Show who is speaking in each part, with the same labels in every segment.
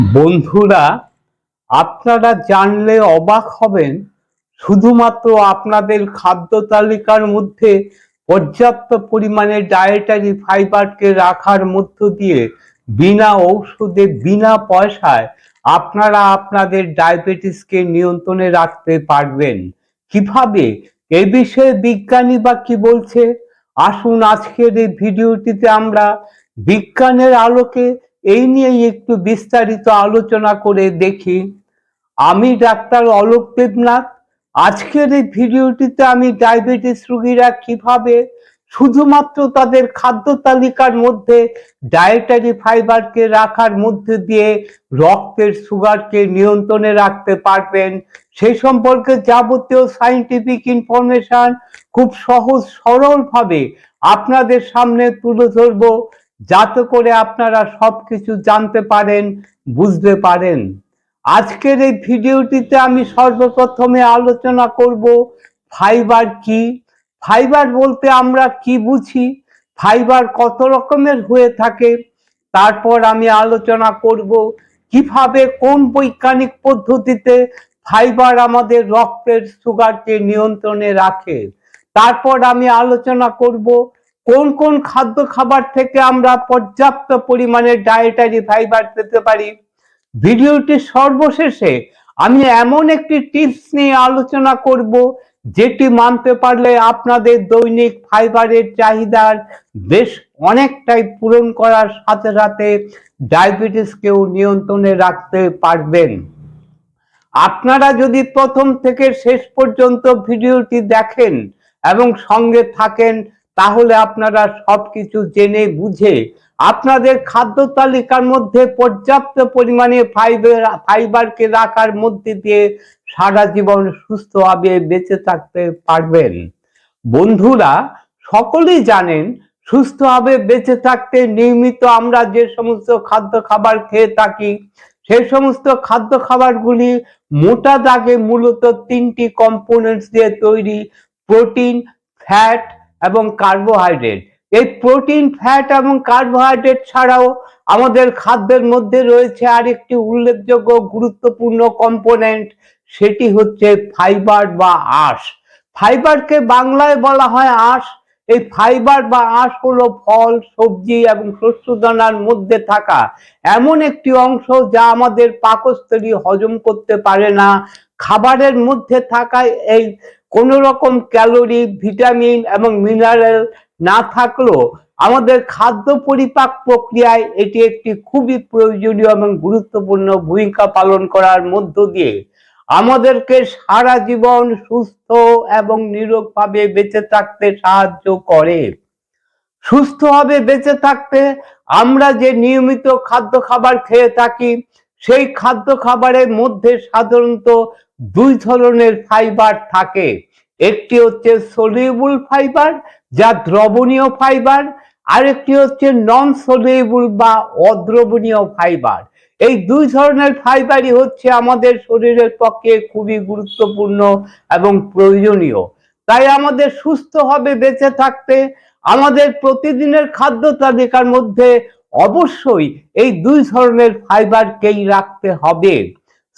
Speaker 1: বন্ধুরা, আপনারা জানলে অবাক হবেন, শুধুমাত্র আপনাদের খাদ্য তালিকার মধ্যে পর্যাপ্ত পরিমাণে ডায়েটারি ফাইবারকে রাখার মধ্য দিয়ে বিনা ঔষধে, বিনা পয়সায় আপনারা আপনাদের ডায়াবেটিসকে নিয়ন্ত্রণে রাখতে পারবেন। কীভাবে? এ বিষয়ে বিজ্ঞানী বা কি বলছে? আসুন আজকের এই ভিডিওটিতে আমরা বিজ্ঞানের আলোকে এই নিয়ে একটু বিস্তারিত আলোচনা করে দেখি। আমি ডাক্তার অলোক দেবনাথ। আজকের এই ভিডিওটিতে আমি ডায়াবেটিস রোগীরা কীভাবে শুধুমাত্র তাদের খাদ্য তালিকার মধ্যে ডায়েটারি ফাইবারকে রাখার মধ্যে দিয়ে রক্তের সুগারকে নিয়ন্ত্রণে রাখতে পারবেন সেই সম্পর্কে যাবতীয় সাইন্টিফিক ইনফরমেশন খুব সহজ সরলভাবে আপনাদের সামনে তুলে ধরবো। যাতে করে আপনারা সব কিছু জানতে পারেন, বুঝতে পারেন। আজকের এই ভিডিওটিতে আমি সর্বপ্রথমে আলোচনা করব ফাইবার কি? ফাইবার বলতে আমরা কি বুঝি? ফাইবার কত রকমের হয়ে থাকে? তারপর আমি আলোচনা করব কীভাবে কোন বৈজ্ঞানিক পদ্ধতিতে ফাইবার আমাদের রক্তের সুগারকে নিয়ন্ত্রণে রাখে। তারপর আমি আলোচনা করব কোন কোন খাদ্য খাবার থেকে আমরা পর্যাপ্ত পরিমাণে ডায়েটারি ফাইবার পেতে পারি। ভিডিওটি সর্বশেষে আমি এমন একটি টিপস নিয়ে আলোচনা করব, যেটি মানতে পারলে আপনাদের দৈনিক ফাইবারের চাহিদার বেশ অনেকটাই পূরণ করার সাথে সাথে ডায়াবেটিসকেও নিয়ন্ত্রণে রাখতে পারবেন। আপনারা যদি প্রথম থেকে শেষ পর্যন্ত ভিডিওটি দেখেন এবং সঙ্গে থাকেন, তাহলে আপনারা সবকিছু জেনে বুঝে আপনাদের খাদ্য তালিকার মধ্যে পর্যাপ্ত পরিমাণে ফাইবার ফাইবারকে রাখার মধ্যে দিয়ে সারা জীবন সুস্থভাবে বেঁচে থাকতে পারবেন। বন্ধুরা, সকলেই জানেন সুস্থভাবে বেঁচে থাকতে নিয়মিত আমরা যে সমস্ত খাদ্য খাবার খেয়ে থাকি সেই সমস্ত খাদ্য খাবারগুলি মোটা দাগে মূলত তিনটি কম্পোনেন্টস দিয়ে তৈরি। প্রোটিন ফ্যাট এবং কার্বোহাইড্রেট এই প্রোটিন ফ্যাট এবং কার্বোহাইড্রেট ছাড়াও আমাদের খাদ্যের মধ্যে রয়েছে আরেকটি উল্লেখযোগ্য গুরুত্বপূর্ণ কম্পোনেন্ট সেটি হচ্ছে ফাইবার বা আঁশ ফাইবারকে বাংলায় বলা হয় আঁশ এই ফাইবার বা আঁশ হলো ফল, সবজি এবং শস্যদানার মধ্যে থাকা এমন একটি অংশ যা আমাদের পাকস্থলী হজম করতে পারে না। খাবারের মধ্যে থাকা এই কোন রকম ক্যালোরি, ভিটামিন এবং মিনারেল না থাকলেও আমাদের খাদ্য পরিপাক প্রক্রিয়ায় এটি একটি খুবই প্রয়োজনীয় এবং গুরুত্বপূর্ণ ভূমিকা পালন করার মধ্য দিয়ে আমাদেরকে সারা জীবন সুস্থ এবং নিরোগভাবে বেঁচে থাকতে সাহায্য করে। সুস্থভাবে বেঁচে থাকতে আমরা যে নিয়মিত খাদ্য খাবার খেয়ে থাকি, সেই খাদ্য খাবারের মধ্যে সাধারণত দুই ধরনের ফাইবার থাকে। একটি হচ্ছে সোলিউবল ফাইবার যা দ্রবণীয় ফাইবার আরেকটি হচ্ছে নন সোলিউবল বা অদ্রবণীয় ফাইবার এই দুই ধরনের ফাইবারই হচ্ছে আমাদের শরীরের পক্ষে খুবই গুরুত্বপূর্ণ এবং প্রয়োজনীয়। তাই আমাদের সুস্থভাবে বেঁচে থাকতে আমাদের প্রতিদিনের খাদ্য তালিকার মধ্যে অবশ্যই এই দুই ধরনের ফাইবারকেই রাখতে হবে।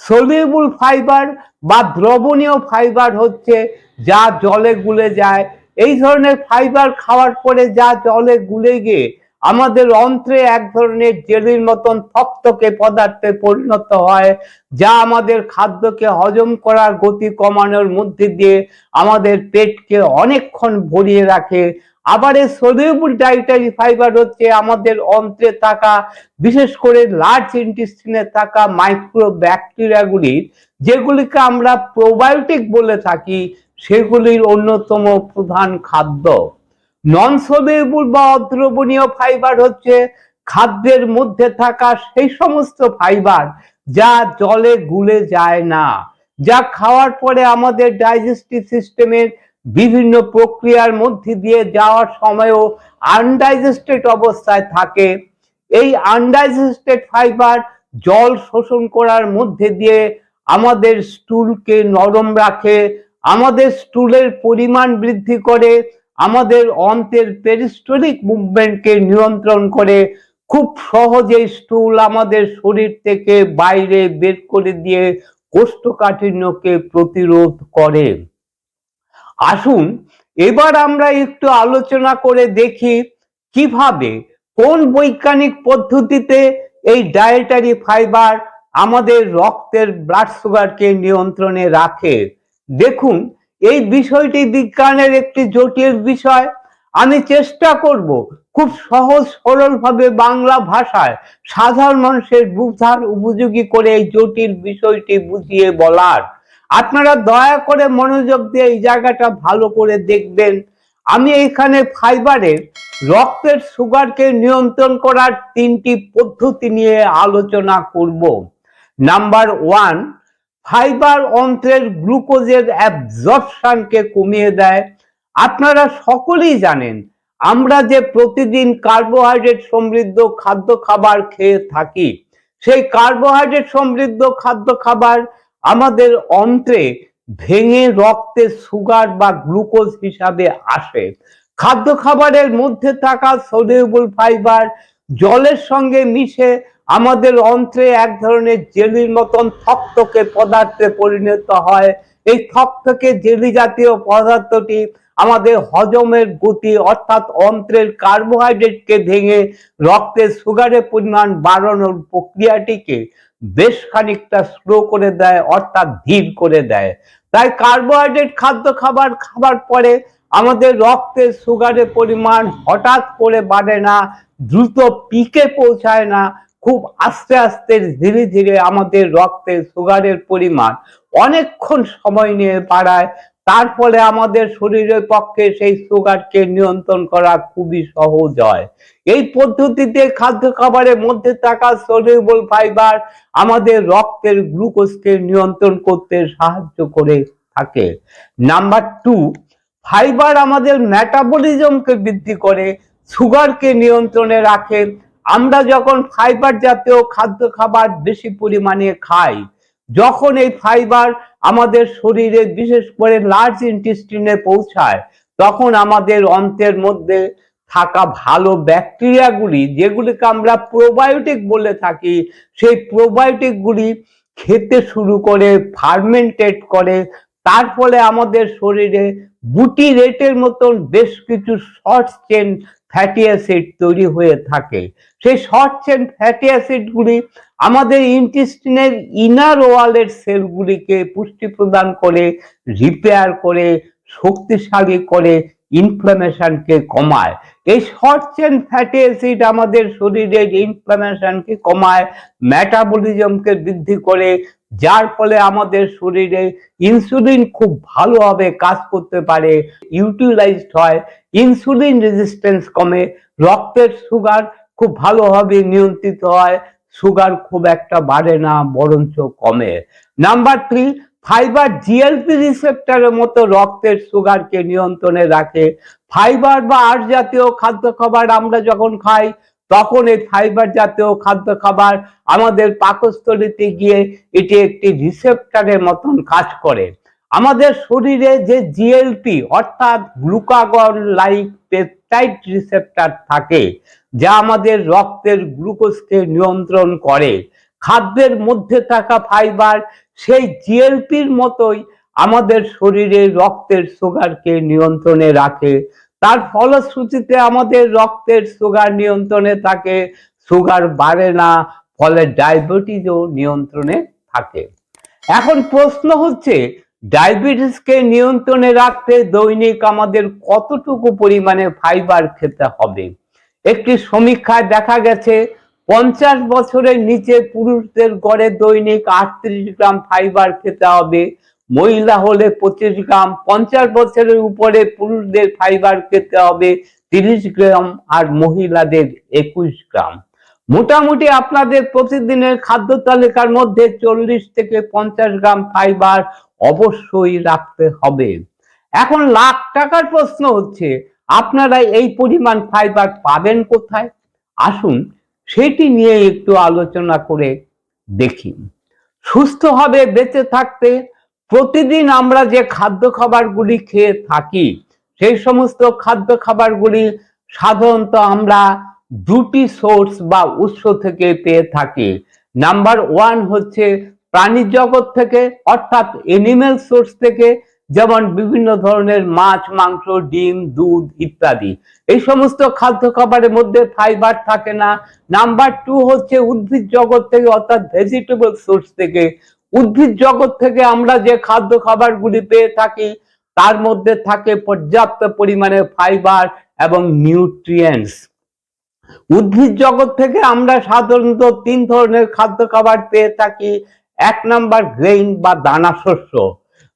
Speaker 1: সলিউবল ফাইবার বা দ্রবণীয় ফাইবার হচ্ছে যা জলে গুলে যায়। এই ধরনের ফাইবার খাওয়ার পরে যা জলে গুলে গিয়ে আমাদের অন্ত্রে এক ধরনের জেলির মতন থকথকে পদার্থে পরিণত হয়, যা আমাদের খাদ্যকে হজম করার গতি কমানোর মধ্যে দিয়ে আমাদের পেটকে অনেকক্ষণ ভরিয়ে রাখে। আবার এই সোলিউবল ডাইটারি ফাইবার হচ্ছে আমাদের অন্ত্রে থাকা, বিশেষ করে লার্জ ইন্টেস্টিনে থাকা মাইক্রো ব্যাকটেরিয়াগুলির যেগুলিকে আমরা প্রোবায়োটিক বলে থাকি, সেগুলির অন্যতম প্রধান খাদ্য। নন সোলিউবল বা অদ্রবণীয় ফাইবার হচ্ছে খাদ্যের মধ্যে থাকা সেই সমস্ত ফাইবার যা জলে গুলে যায় না, যা খাওয়ার পরে আমাদের ডাইজেস্টিভ সিস্টেমের বিভিন্ন প্রক্রিয়ার মধ্যে দিয়ে যাওয়ার সময়ও আনডাইজেস্টেড অবস্থায় থাকে। এই আনডাইজেস্টেড ফাইবার জল শোষণ করার মধ্যে দিয়ে আমাদের স্টুলকে নরম রাখে, আমাদের স্টুলের পরিমাণ বৃদ্ধি করে, আমাদের অন্তের পেরিস্টোরিক মুভমেন্টকে নিয়ন্ত্রণ করে। খুব সহজে স্টুল আমাদের শরীর থেকে বাইরে বের করে দিয়ে কোষ্ঠকাঠিন্যকে প্রতিরোধ করে। আসুন এবার আমরা একটু আলোচনা করে দেখি কীভাবে, কোন বৈজ্ঞানিক পদ্ধতিতে এই ডায়েটারি ফাইবার আমাদের রক্তের ব্লাড সুগারকে নিয়ন্ত্রণে রাখে? দেখুন, এই বিষয়টি বিজ্ঞানের একটি জটিল বিষয়। আমি চেষ্টা করব খুব সহজ সরলভাবে বাংলা ভাষায় সাধারণ মানুষের বুঝার উপযোগী করে এই জটিল বিষয়টি বুঝিয়ে বলার। আপনারা দয়া করে মনোযোগ দিয়ে এই জায়গাটা ভালো করে দেখবেন। আমি এখানে ফাইবারের রক্তের সুগারকে নিয়ন্ত্রণ করার তিনটি পদ্ধতি নিয়ে আলোচনা করব। নাম্বার ওয়ান, ফাইবার অন্ত্রের গ্লুকোজের অ্যাবজর্পশনকে কমিয়ে দেয়। আপনারা সকলেই জানেন, আমরা যে প্রতিদিন কার্বোহাইড্রেট সমৃদ্ধ খাদ্য খাবার খেয়ে থাকি, সেই কার্বোহাইড্রেট সমৃদ্ধ খাদ্য খাবার আমাদের অন্ত্রে ভেঙে রক্তে সুগার বা গ্লুকোজ হিসাবে আসে। খাদ্য খাবারের মধ্যে থাকা সোডিয়াবল ফাইবার জলের সঙ্গে মিশে আমাদের অন্ত্রে এক ধরনের জেলির মতন থকথকে পদার্থে পরিণত হয়। এই থকথকে জেলি জাতীয় পদার্থটি আমাদের হজমের গতি অর্থাৎ অন্ত্রের কার্বোহাইড্রেটকে ভেঙে রক্তে সুগারের পরিমাণ বাড়ানোর প্রক্রিয়াটিকে বেশ খানিকটা স্লো করে দেয়, অর্থাৎ ধীর করে দেয়। তাই কার্বোহাইড্রেট খাদ্য খাবার খাবার পরে আমাদের রক্তে সুগারের পরিমাণ হঠাৎ করে বাড়ে না, দ্রুত পিকে পৌঁছায় না, খুব আস্তে আস্তে ধীরে ধীরে আমাদের রক্তে সুগারের পরিমাণ অনেকক্ষণ সময় নিয়ে বাড়ায়। তার ফলে আমাদের শরীরের পক্ষে সেই সুগারকে নিয়ন্ত্রণ করা খুবই সহজ হয়। এই পদ্ধতিতে খাদ্য খাবারের মধ্যে থাকা সলিউবল ফাইবার আমাদের রক্তের গ্লুকোজকে নিয়ন্ত্রণ করতে সাহায্য করে থাকে। নাম্বার টু ফাইবার আমাদের মেটাবলিজমকে বৃদ্ধি করে, সুগারকে নিয়ন্ত্রণে রাখে। আমরা যখন ফাইবার জাতীয় খাদ্য খাবার বেশি পরিমাণে খাই যখন এই ফাইবার আমাদের শরীরে বিশেষ করে লার্জ ইন্টেস্টিনে পৌঁছায়, তখন আমাদের অন্ত্রের মধ্যে থাকা ভালো ব্যাকটেরিয়াগুলি যেগুলিকে আমরা প্রোবায়োটিক বলে থাকি, সেই প্রোবায়োটিকগুলি খেতে শুরু করে ফার্মেন্টেড করে, তার ফলে আমাদের শরীরে বুটি রেটের মতন বেশ কিছু শর্ট চেন ফ্যাটি অ্যাসিড তৈরি হয়ে থাকে। সেই শর্ট চেন ফ্যাটি অ্যাসিডগুলি আমাদের ইন্টেস্টিনের ইনার ওয়ালের সেলগুলিকে পুষ্টি প্রদান করে রিপেয়ার করে, শক্তিশালী করে ইনফ্লামেশনকে কমায়। এই শর্ট চেন ফ্যাটি অ্যাসিড আমাদের শরীরের ইনফ্লামেশনকে কমায় মেটাবলিজমকে বৃদ্ধি করে, যার ফলে আমাদের শরীরে ইনসুলিন খুব ভালোভাবে কাজ করতে পারে ইউটিলাইজড হয় ইনসুলিন রেজিস্ট্যান্স কমে, রক্তের সুগার খুব ভালোভাবে নিয়ন্ত্রিত হয় সুগার খুব একটা বাড়ে না, বরঞ্চ কমে। নাম্বার থ্রি ফাইবার জিএলপি রিসেপ্টারের মতো রক্তের সুগারকে নিয়ন্ত্রণে রাখে। ফাইবার বা আর জাতীয় খাদ্য খাবার আমরা যখন খাই, তখন এই ফাইবার জাতীয় খাদ্য খাবার আমাদের পাকস্থলিতে গিয়ে এটি একটি রিসেপ্টারের মতন কাজ করে। আমাদের শরীরে যে জিএলপি অর্থাৎ গ্লুকাগন লাইক পেপটাইড রিসেপ্টার থাকে, যা আমাদের রক্তের গ্লুকোজকে নিয়ন্ত্রণ করে। খাদ্যের মধ্যে থাকা ফাইবার সেই জিএলপির মতোই আমাদের শরীরে রক্তের সুগারকে নিয়ন্ত্রণে রাখে। তার ফলশ্রুতিতে আমাদের রক্তের সুগার নিয়ন্ত্রণে থাকে সুগার বাড়ে না, ফলে ডায়াবেটিসও নিয়ন্ত্রণে থাকে। এখন প্রশ্ন হচ্ছে ডায়াবেটিসকে নিয়ন্ত্রণে রাখতে দৈনিক আমাদের কতটুকু পরিমাণে ফাইবার খেতে হবে? একটি সমীক্ষায় দেখা গেছে, পঞ্চাশ বছরের নিচে পুরুষদের গড়ে দৈনিক আটত্রিশ গ্রাম ফাইবার খেতে হবে। মহিলা হলে পঁচিশ গ্রাম, পঞ্চাশ বছরের উপরে পুরুষদের ফাইবার খেতে হবে তিরিশ গ্রাম আর মহিলাদের একুশ গ্রাম। মোটামুটি আপনাদের প্রতিদিনের খাদ্য তালিকার মধ্যে চল্লিশ থেকে পঞ্চাশ গ্রাম ফাইবার অবশ্যই রাখতে হবে। এখন লাখ টাকার প্রশ্ন হচ্ছে, আপনারা এই পরিমাণ ফাইবার পাবেন কোথায়? আসুন সেটি নিয়ে একটু আলোচনা করে দেখি। সুস্থভাবে বেঁচে থাকতে প্রতিদিন আমরা যে খাদ্য খাবারগুলি খেয়ে থাকি, সেই সমস্ত খাদ্য খাবারগুলি সাধারণত আমরা দুটি সোর্স বা উৎস থেকে পেয়ে থাকি। নাম্বার ওয়ান হচ্ছে প্রাণী জগৎ থেকে, অর্থাৎ এনিম্যাল সোর্স থেকে, যেমন বিভিন্ন ধরনের মাছ, মাংস, ডিম, দুধ ইত্যাদি। এই সমস্ত খাদ্য খাবারের মধ্যে ফাইবার থাকে না। নাম্বার টু হচ্ছে উদ্ভিদ জগৎ থেকে, অর্থাৎ ভেজিটেবল সোর্স থেকে। উদ্ভিদ জগৎ থেকে আমরা যে খাদ্য খাবারগুলি পেয়ে থাকি, তার মধ্যে থাকে পর্যাপ্ত পরিমাণে ফাইবার এবং নিউট্রিয়েন্টস উদ্ভিদ জগৎ থেকে আমরা সাধারণত তিন ধরনের খাদ্য খাবার পেয়ে থাকি। এক নাম্বার গ্রেইন বা দানা শস্য।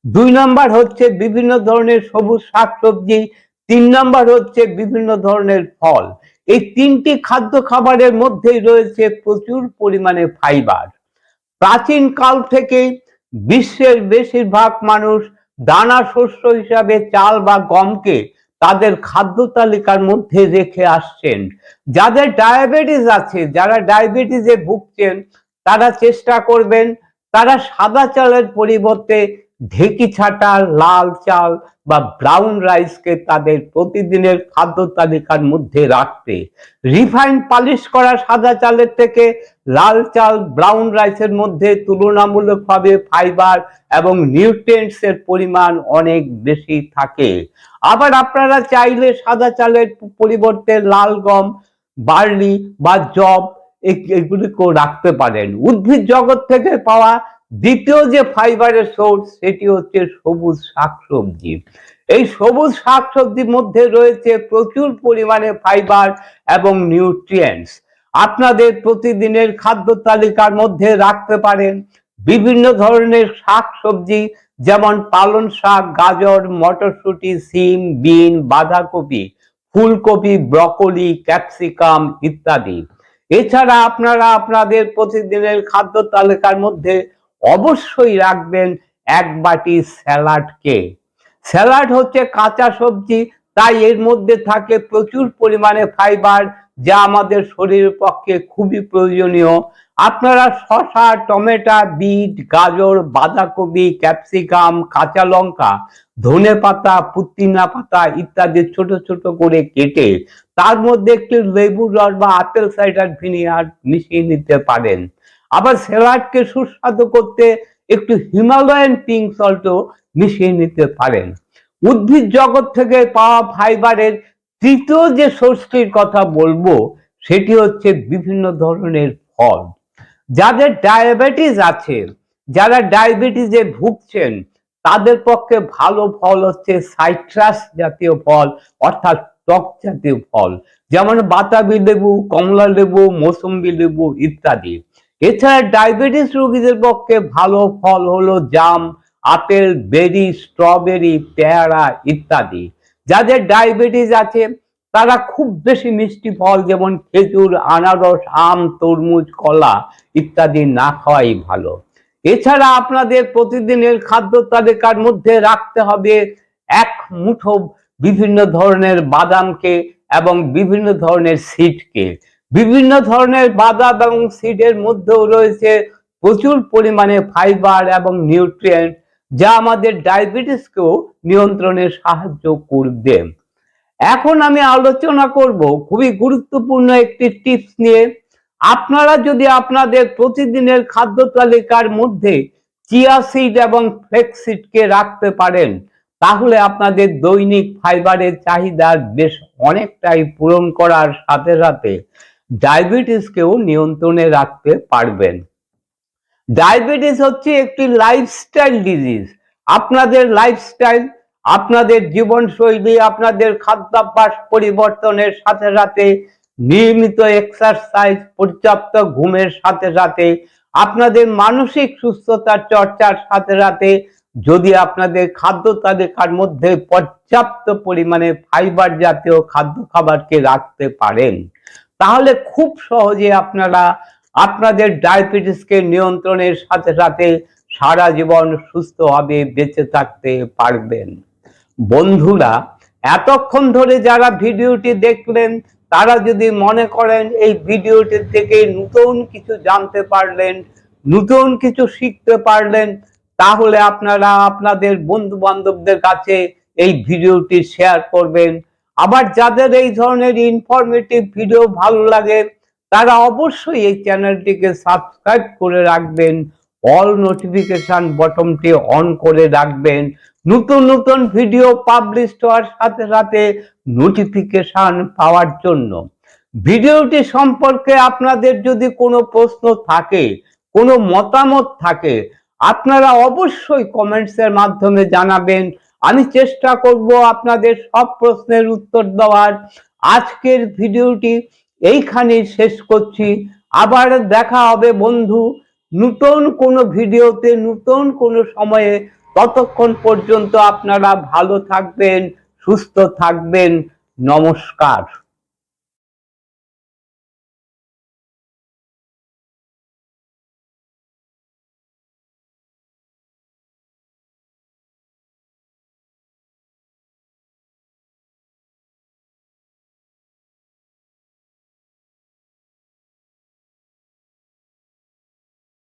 Speaker 1: দুই নাম্বার হচ্ছে বিভিন্ন ধরনের সবুজ শাকসবজি। তিন নাম্বার হচ্ছে বিভিন্ন ধরনের ফল। এই তিনটি খাদ্য খাবারের মধ্যেই রয়েছে প্রচুর পরিমাণে ফাইবার প্রাচীন কাল থেকে বিশ্বের বেশিরভাগ মানুষ দানা শস্য হিসাবে চাল বা গমকে তাদের খাদ্য তালিকার মধ্যে রেখে আসছেন। যাদের ডায়াবেটিস আছে, যারা ডায়াবেটিসে ভুগছেন, তারা চেষ্টা করবেন, তারা সাদা চালের পরিবর্তে ঢেকি ছাটা, লাল চাল বা ব্রাউন রাইসকে তাদের প্রতিদিনের খাদ্য তালিকার মধ্যে রাখতে রিফাইন পালিশ করা সাদা চালের থেকে লাল চাল ব্রাউন রাইসের মধ্যে তুলনামূলকভাবে ফাইবার এবং নিউট্রিয়েন্টস এর পরিমাণ অনেক বেশি থাকে। আবার আপনারা চাইলে সাদা চালের পরিবর্তে লাল গম বার্লি বা জব এগুলিকেও রাখতে পারেন। উদ্ভিদ জগৎ থেকে পাওয়া দ্বিতীয় যে ফাইবারের সোর্স, সেটি হচ্ছে সবুজ শাকসবজি। এই সবুজ শাকসবজির মধ্যে রয়েছে প্রচুর পরিমাণে ফাইবার এবং নিউট্রিয়েন্টস। আপনাদের প্রতিদিনের খাদ্য তালিকার মধ্যে রাখতে পারেন বিভিন্ন ধরনের শাক সবজি যেমন পালন শাক, গাজর, মটরশুঁটি, সিম, বিন, বাঁধাকপি, ফুলকপি, ব্রকলি, ক্যাপসিকাম ইত্যাদি। এছাড়া আপনারা আপনাদের প্রতিদিনের খাদ্য তালিকার মধ্যে অবশ্যই রাখবেন এক বাটি স্যালাডকে। স্যালাড হচ্ছে কাঁচা সবজি, তাই এর মধ্যে থাকে প্রচুর পরিমাণে ফাইবার, যা আমাদের শরীরের পক্ষে খুবই প্রয়োজনীয়। আপনারা শশা টমেটো, বিট, গাজর, বাঁধাকপি, ক্যাপসিকাম, কাঁচা লঙ্কা, ধনে পাতা, পুদিনা পাতা ইত্যাদি ছোট ছোট করে কেটে তার মধ্যে একটু লেবুর রস বা আপেল সাইডার ভিনিগার মিশিয়ে নিতে পারেন। আবার স্যালাডকে সুস্বাদু করতে একটু হিমালয়ান পিঙ্ক সল্টও মিশিয়ে নিতে পারেন। উদ্ভিদ জগৎ থেকে পাওয়া ফাইবারের তৃতীয় যে সোর্সটির কথা বলব, সেটি হচ্ছে বিভিন্ন ধরনের ফল। যাদের ডায়াবেটিস আছে, যারা ডায়াবেটিসে ভুগছেন, তাদের পক্ষে ভালো ফল হচ্ছে সাইট্রাস জাতীয় ফল, অর্থাৎ টক জাতীয় ফল। যেমন বাতাবি লেবু, কমলা লেবু, মৌসুম্বি লেবু ইত্যাদি। এছাড়া ডায়াবেটিস রোগীদের পক্ষে ভালো ফল হলো জাম, আপেল, বেরি, স্ট্রবেরি, পেয়ারা ইত্যাদি। যাদের ডায়াবেটিস আছে, তারা খুব বেশি মিষ্টি ফল যেমন খেজুর, আনারস, আম, তরমুজ, কলা ইত্যাদি না খাওয়াই ভালো। এছাড়া আপনাদের প্রতিদিনের খাদ্য তালিকার মধ্যে রাখতে হবে এক মুঠো বিভিন্ন ধরনের বাদামকে এবং বিভিন্ন ধরনের সিডকে। বিভিন্ন ধরনের বাদাম এবং সিডের মধ্যেও রয়েছে প্রচুর পরিমাণে ফাইবার এবং নিউট্রিয়েন্ট যা আমাদের ডায়াবেটিসকেও নিয়ন্ত্রণে সাহায্য করবে। এখন আমি আলোচনা করব খুবই গুরুত্বপূর্ণ একটি টিপস নিয়ে। আপনারা যদি আপনাদের প্রতিদিনের খাদ্য তালিকার মধ্যে চিয়া সিড এবং ফ্লেক্স সিডকে রাখতে পারেন, তাহলে আপনাদের দৈনিক ফাইবারের চাহিদা বেশ অনেকটাই পূরণ করার সাথে সাথে ডায়াবেটিসকেও নিয়ন্ত্রণে রাখতে পারবেন। ডায়াবেটিস হচ্ছে একটি লাইফস্টাইল ডিজিজ আপনাদের লাইফস্টাইল আপনাদের জীবনশৈলী, আপনাদের খাদ্যাভ্যাস পরিবর্তনের সাথে সাথে নিয়মিত এক্সারসাইজ পর্যাপ্ত ঘুমের সাথে সাথে, আপনাদের মানসিক সুস্থতার চর্চার সাথে সাথে, যদি আপনাদের খাদ্য তালিকার মধ্যে পর্যাপ্ত পরিমাণে ফাইবার জাতীয় খাদ্য খাবারকে রাখতে পারেন তাহলে খুব সহজে আপনারা আপনাদের ডায়াবেটিসকে নিয়ন্ত্রণের সাথে সাথে সারা জীবন সুস্থভাবে বেঁচে থাকতে পারবেন। বন্ধুরা, এতক্ষণ ধরে যারা ভিডিওটি দেখলেন, তারা যদি মনে করেন এই ভিডিওটি থেকে নতুন কিছু জানতে পারলেন, নতুন কিছু শিখতে পারলেন, তাহলে আপনারা আপনাদের বন্ধু বান্ধবদের কাছে এই ভিডিওটি শেয়ার করবেন। আবার যাদের এই ধরনের ইনফরমেটিভ ভিডিও ভালো লাগে, তারা অবশ্যই এই চ্যানেলটিকে সাবস্ক্রাইব করে রাখবেন অল নোটিফিকেশন বটমটি অন করে রাখবেন। নতুন নতুন ভিডিও পাবলিশ হওয়ার সাথে সাথে নোটিফিকেশন পাওয়ার জন্য। ভিডিওটি সম্পর্কে আপনাদের যদি কোনো প্রশ্ন থাকে, কোনো মতামত থাকে, আপনারা অবশ্যই কমেন্টসের মাধ্যমে জানাবেন। আমি চেষ্টা করব আপনাদের সব প্রশ্নের উত্তর দেওয়ার। আজকের ভিডিওটি এইখানে শেষ করছি। আবার দেখা হবে বন্ধু নতুন কোনো ভিডিওতে, নতুন কোনো সময়ে। ততক্ষণ পর্যন্ত আপনারা ভালো থাকবেন, সুস্থ থাকবেন। নমস্কার।